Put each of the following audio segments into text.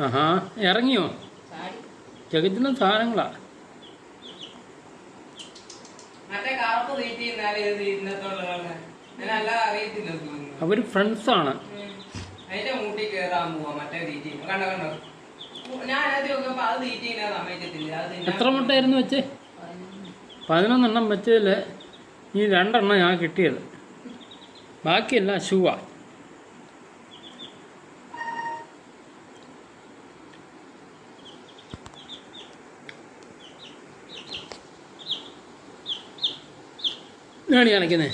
ആഹാ ഇറങ്ങിയോ? ജഗത്തിന്റെ സാധനങ്ങളാ. അവർ friends ആണ്. അതിന്റെ മൂട്ടി കേറാൻ പോവാ മറ്റേ തീറ്റി കണ്ടോ കണ്ടോ? എത്ര മുട്ടായിരുന്നു വെച്ചേ? പതിനൊന്നെണ്ണം വെച്ചതിൽ ഈ രണ്ടെണ്ണം ഞാൻ കിട്ടിയത്. ബാക്കിയെല്ലാം ഷൂവാ ഇതാണ് കാണിക്കുന്നത്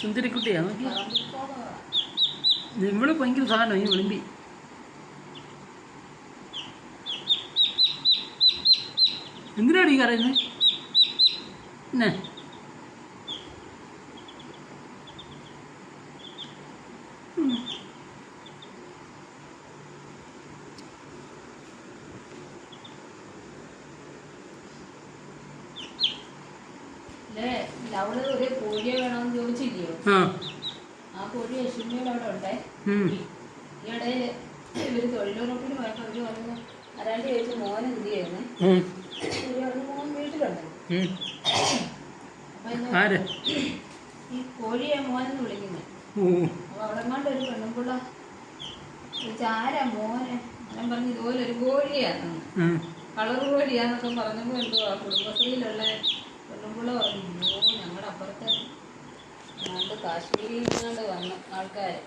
സുന്ദരിക്കുട്ടിയാ നോക്കി. ഇവിടെ ഭയങ്കര സാധനം ഈ വിളിമ്പി. എന്തിനാണ് ഈ കരയുന്നത് എന്നെ ഒരു കോഴിയെ വേണമെന്ന് ചോദിച്ചില്ലയോ? ആ. ആ കോഴി അവിടെ ഉണ്ടേ. ഇവർ തൊഴിലുറപ്പിന് പോയപ്പോ അവർ പറഞ്ഞു ആരാണ്ട് ചോദിച്ചു മോൻ എന്ത് ചെയ്യുന്നേ ഉം. മോൻ വീട്ടിലുണ്ട്. ഈ കോഴിയെ മോനെന്ന് വിളിക്കുന്നത് ഓ. അപ്പൊ അവിടെ കണ്ട് ഒരു പെണ്ണുമ്പിള്ള ചോദിച്ചു ആരാ മോനെ? ഞാൻ പറഞ്ഞു ഇതുപോലെ ഒരു കോഴിയാണ്. കളർ കോഴിയാന്നൊക്കെ പറഞ്ഞപ്പോ എന്തുവാ കുടുംബശ്രീയിലുള്ള കാശ്മീരിൽ നിന്നാണ്ട് വന്ന ആൾക്കാര്.